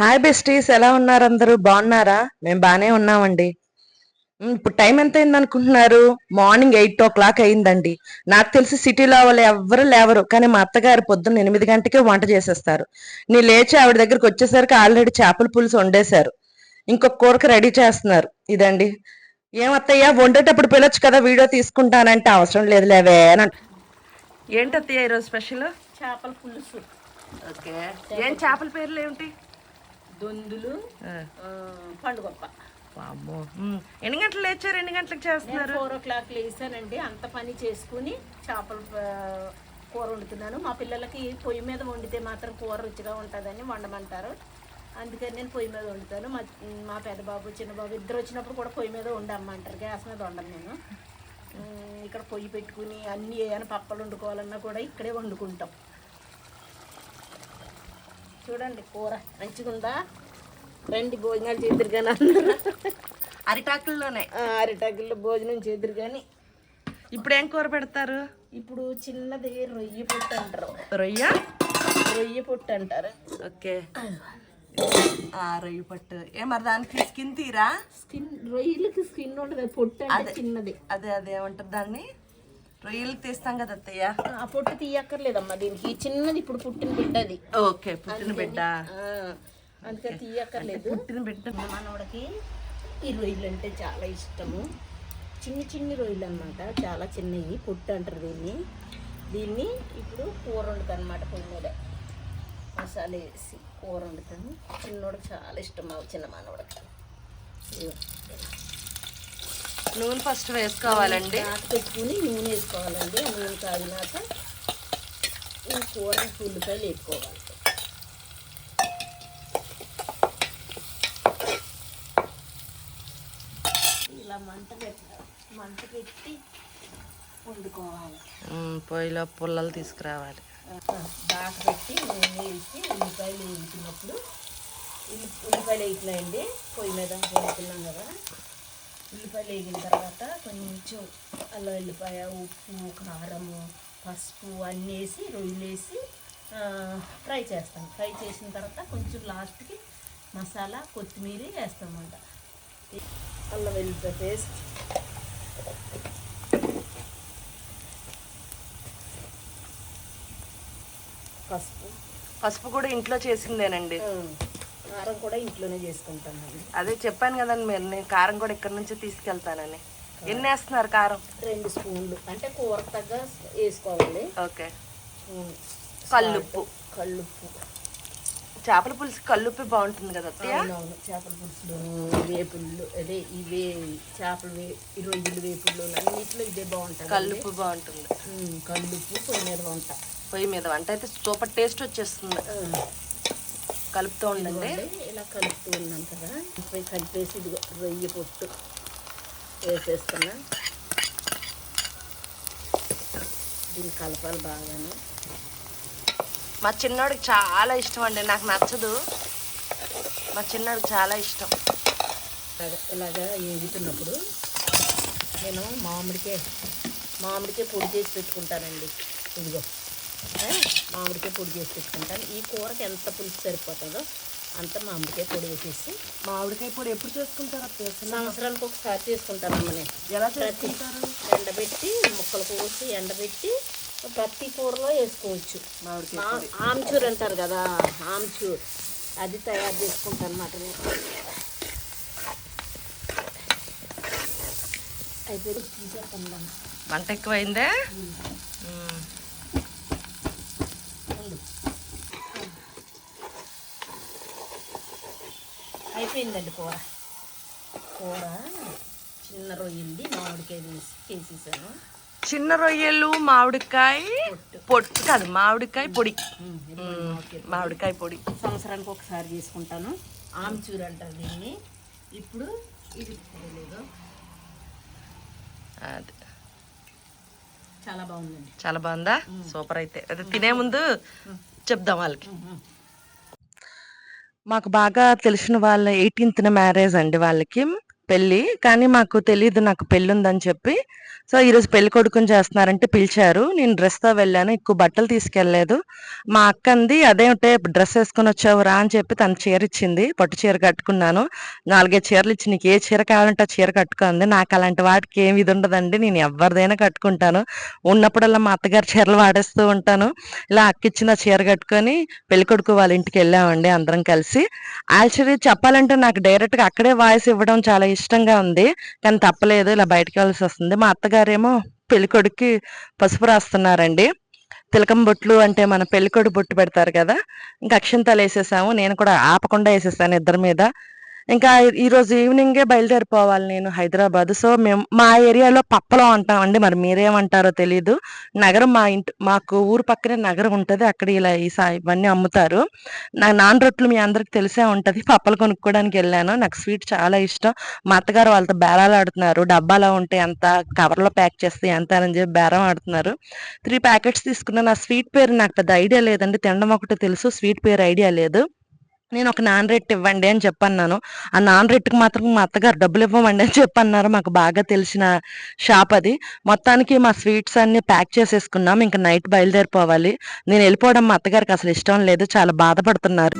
Hi besties ఎలా ఉన్నారు అందరూ? బాగున్నారా? మేము బానే ఉన్నామండి. ఇప్పుడు టైం ఎంత అయింది అనుకుంటున్నారు మార్నింగ్ ఎయిట్ ఓ క్లాక్ అయిందండి. నాకు తెలిసి సిటీలో వాళ్ళు ఎవ్వరు లేవరు. కానీ మా అత్తగారు పొద్దున్న ఎనిమిది గంటకే వంట చేసేస్తారు. నేను లేచి ఆవిడ దగ్గరికి వచ్చేసరికి ఆల్రెడీ చేపల పులుసు వండేశారు. ఇంకొక కూరకి రెడీ చేస్తున్నారు. ఇదండి. ఏమత్తయ్యా వండేటప్పుడు పిలవచ్చు కదా వీడియో తీసుకుంటానంటే అవసరం లేదు లేవే అని ఏంటి అత్తయ్య ఈరోజు స్పెషల్? చేపల పులుసు. ఓకే. ఏం చేపల పేర్లు ఏమిటి? దొందులు పండుగప్ప. ఎన్ని గంటలు లేచారు? ఎన్ని గంటలకు చేస్తున్నారు? ఫోర్ ఓ క్లాక్ లేసానండి అంత పని చేసుకుని చేపల కూర వండుతున్నాను. మా పిల్లలకి పొయ్యి మీద వండితే మాత్రం కూర రుచిగా ఉంటుందని వండమంటారు. అందుకని నేను పొయ్యి మీద వండుతాను. మా మా పెద్ద బాబు చిన్న బాబు ఇద్దరు వచ్చినప్పుడు కూడా పొయ్యి మీద వండమ్మంటారు. గ్యాస్ మీద వండను నేను. ఇక్కడ పొయ్యి పెట్టుకుని అన్ని ఏమైనా పప్పలు వండుకోవాలన్నా కూడా ఇక్కడే వండుకుంటాం. చూడండి కూర. మంచిగా ఉందా రండి భోజనాలు చేద్దరు కానీ అన్నారు. అరిటాకుల్లోనే. అరిటాకుల్లో భోజనం చేద్దరు కానీ ఇప్పుడు ఏం కూర పెడతారు? ఇప్పుడు చిన్నది రొయ్యి పొట్టు అంటారు. రొయ్య? రొయ్యి పొట్టు అంటారు. ఓకే. ఆ రొయ్య పట్టు. ఏ మరి దానికి స్కిన్ తీరా? స్కిన్ రొయ్యలకి స్కిన్ ఉండదు పొట్టు అంటే చిన్నది. అదే అదే ఏమంటారు దాన్ని? రొయ్యలు తీస్తాం కదా అత్తయ్య? ఆ పొట్టు తీయక్కర్లేదమ్మా దీనికి. చిన్నది ఇప్పుడు పుట్టిన బిడ్డది. ఓకే పుట్టిన బిడ్డ. అందుకే తీయక్కర్లేదు. పుట్టిన బిడ్డ మనవడికి ఈ రొయ్యలు అంటే చాలా ఇష్టము. చిన్ని చిన్ని రొయ్యలు అనమాట చాలా చిన్నవి పొట్టు అంటారు దీన్ని. దీన్ని ఇప్పుడు కూర వండుతాను అనమాట పొయ్యి మీద. మసాలా వేసి కూర వండుతాను చిన్నోడికి చాలా ఇష్టం మా చిన్న మనవడికి. నూనె ఫస్ట్ వేసుకోవాలండి. పెట్టుకుని నూనె వేసుకోవాలండి. ఆ నూనె కాగినాక ఈ కూర ఉల్లిపాయలు వేసుకోవాలి ఇలా మంట పెట్టాలి మంట పెట్టి వండుకోవాలి. పొయ్యిలో పుల్లలు తీసుకురావాలి. దాక పెట్టి నూనె వేసి ఉల్లిపాయలు ఉల్లి ఉల్లిపాయలు వేయినాయండి పొయ్యి మీద వండుతున్నాం కదా. వేగిన తర్వాత కొంచెం అల్లం వెల్లిపాయ ఉప్పు కారము పసుపు అన్నీ వేసి రొయ్యలు వేసి ఆ, ఫ్రై చేస్తాం. ఫ్రై చేసిన తర్వాత కొంచెం లాస్ట్కి మసాలా కొత్తిమీర వేస్తామంట అల్లం వెల్లిపాయ పేస్ట్. పసుపు. పసుపు కూడా ఇంట్లో చేసిందేనండి. కారం కూడా ఇంట్లోనే చేసుకుంటానండి అదే చెప్పాను కదండి మీరు నేను కారం కూడా ఇక్కడ నుంచి తీసుకెళ్తానని. ఎన్ని వేస్తున్నారు కారం? రెండు స్పూన్లు. అంటే కూర తగ్గ వేసుకోవాలి. ఓకే. కల్లుప్పు. కల్లుప్పు. చేపల పులుసు కల్లుప్పి బాగుంటుంది కదా అవునవును చేపల పులుసులు వేపుళ్ళు అదే ఇవే చేపల వే ఈ రొయ్యలు వేపుళ్ళు అన్నిట్లో ఇదే బాగుంటుంది. కల్లుప్పు బాగుంటుంది. కల్లుప్పు పొయ్యి మీద వంట. పొయ్యి మీద వంట. అయితే సూపర్ టేస్ట్ వచ్చేస్తుంది. కలుపుతూ ఉండండి. ఇలా కలుపుతూ ఉన్నాం కదా పోయి కలిపేసి ఇదిగో రొయ్య పొట్టు వేసేస్తున్నా. దీన్ని కలపాలి బాగాను. మా చిన్నోడికి చాలా ఇష్టం అండి నాకు నచ్చదు. మా చిన్నోడికి చాలా ఇష్టం. ఇలాగ ఇలాగా ఏగుతున్నప్పుడు నేను మామిడికాయ మామిడికాయ పొడి చేసి పెట్టుకుంటానండి. ఇదిగో. మామిడికాయ పొడి చేసి పెట్టుకుంటాను. ఈ కూరకి ఎంత పులుసు సరిపోతుందో అంత మామిడికాయ పొడి వేసేసి మామిడికాయ పొడి ఎప్పుడు చేసుకుంటారు సంవత్సరానికి ఒకసారి చేసుకుంటానమ్మ నేను ఎలా చేసుకుంటారు? ఎండబెట్టి ముక్కలు కోసి ఎండబెట్టి ప్రతి కూరలో వేసుకోవచ్చు. మామిడికాయ ఆమ్చూర్ అంటారు కదా ఆమ్చూర్. అది తయారు చేసుకుంటాను అనమాట నేను. తీసేస్తాను వంట ఎక్కువైందే? అయిపోయిందండి కూర. కూర చిన్న రొయ్యింది మామిడికాయ వేసి వేసేసాను చిన్న రొయ్యలు మామిడికాయ పొట్టు. కాదు మామిడికాయ పొడి. మామిడికాయ. పొడి. సంవత్సరానికి ఒకసారి చేసుకుంటాను. ఆమ్చూర్ అంటారు దీన్ని. ఇప్పుడు ఇది లేదు అది. చాలా బాగుందండి. చాలా బాగుందా? సూపర్ అయితే. అదే తినే ముందు చెప్దాం వాళ్ళకి. మాకు బాగా తెలిసిన వాళ్ళ ఎయిటీన్త్ మ్యారేజ్ అండి వాళ్ళకి. పెళ్ళి కానీ మాకు తెలియదు నాకు పెళ్ళి ఉందని చెప్పి. సో ఈరోజు పెళ్ళి కొడుకుని చేస్తున్నారంటే పిలిచారు. నేను డ్రెస్తో వెళ్ళాను ఎక్కువ బట్టలు తీసుకెళ్ళలేదు. మా అక్క అంది అదేమిటే డ్రెస్ వేసుకొని వచ్చావు రా అని చెప్పి తన చీర ఇచ్చింది. పట్టు చీర కట్టుకున్నాను. నాలుగైదు చీరలు ఇచ్చి నీకు ఏ చీర కావాలంటే ఆ చీర కట్టుకుంది నాకు అలాంటి వాటికి ఏమి ఇది ఉండదండి. నేను ఎవరిదైనా కట్టుకుంటాను. ఉన్నప్పుడల్లా మా అత్తగారి చీరలు వాడేస్తూ ఉంటాను. ఇలా అక్క ఇచ్చిన చీర కట్టుకొని పెళ్ళి కొడుకు వాళ్ళ ఇంటికి వెళ్ళామండి అందరం కలిసి. యాక్చువల్లీ చెప్పాలంటే నాకు డైరెక్ట్గా అక్కడే వాయిస్ ఇవ్వడం చాలా ఇష్టంగా ఉంది. కానీ తప్పలేదు ఇలా బయటకు వెళ్ళాల్సి వస్తుంది. మా అత్తగారేమో పెళ్ళికొడుకి పసుపు రాస్తున్నారండి. తిలకం బొట్లు అంటే మన పెళ్ళికొడు బొట్టు పెడతారు కదా ఇంకా అక్షంతాలు వేసేసాము. నేను కూడా ఆపకుండా వేసేసాను ఇద్దరి మీద. ఇంకా ఈ రోజు ఈవినింగే బయలుదేరిపోవాలి నేను హైదరాబాద్. సో మేము మా ఏరియాలో పప్పలం అంటామండి మరి మీరేమంటారో తెలీదు. నగరం మా ఇంటి మాకు ఊరు పక్కనే నగరం ఉంటుంది. అక్కడ ఇలా ఈ సా ఇవన్నీ అమ్ముతారు. నా నాన్ రొట్లు మీ అందరికి తెలిసే ఉంటుంది. పప్పలు కొనుక్కోవడానికి వెళ్ళాను. నాకు స్వీట్ చాలా ఇష్టం. మా అత్తగారు వాళ్ళతో బేరాలు ఆడుతున్నారు. డబ్బాలో ఉంటే ఎంత కవర్లో ప్యాక్ చేస్తే ఎంత అని చెప్పి బేరం ఆడుతున్నారు. త్రీ ప్యాకెట్స్ తీసుకున్న నా స్వీట్ పేరు నాకు పెద్ద ఐడియా లేదండి. తినడం ఒకటి తెలుసు. స్వీట్ పేరు ఐడియా లేదు. నేను ఒక నాన్ రెట్ ఇవ్వండి అని చెప్పన్నాను. ఆ నాన్ రెట్కి మాత్రం మా అత్తగారు డబ్బులు ఇవ్వమండి అని చెప్పన్నారు. మాకు బాగా తెలిసిన షాప్ అది. మొత్తానికి మా స్వీట్స్ అన్ని ప్యాక్ చేసేసుకున్నాం. ఇంకా నైట్ బయలుదేరిపోవాలి. నేను వెళ్ళిపోవడం మా అత్తగారికి అసలు ఇష్టం లేదు. చాలా బాధపడుతున్నారు.